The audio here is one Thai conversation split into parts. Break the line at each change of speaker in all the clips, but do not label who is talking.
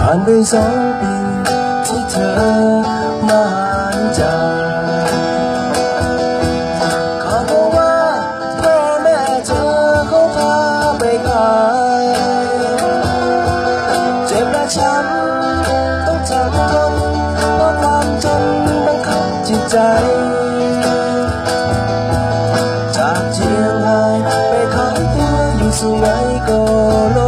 ผ่านไปสองปีที่เธอมาหาใจขอโทษว่าพ่อแม่เธอเขาพาไปขายเจ็บและช้ำต้องจากกันเพราะความจนบังคับจิตใจจากเชียงรายไปขายตัวอยู่สุไหงโกล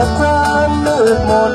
กับความมืดมน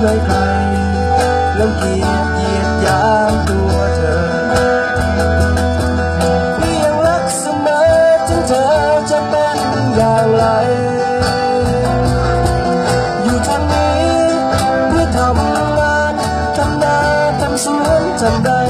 ถึงไม่ใครรังเกียจเหยียดยามตัวเธอพี่ยังรักเสมอถึงเธอจะเป็นอย่างไร อยู่ทางนี้เพื่อทำงานทำนาทำสวนทำได้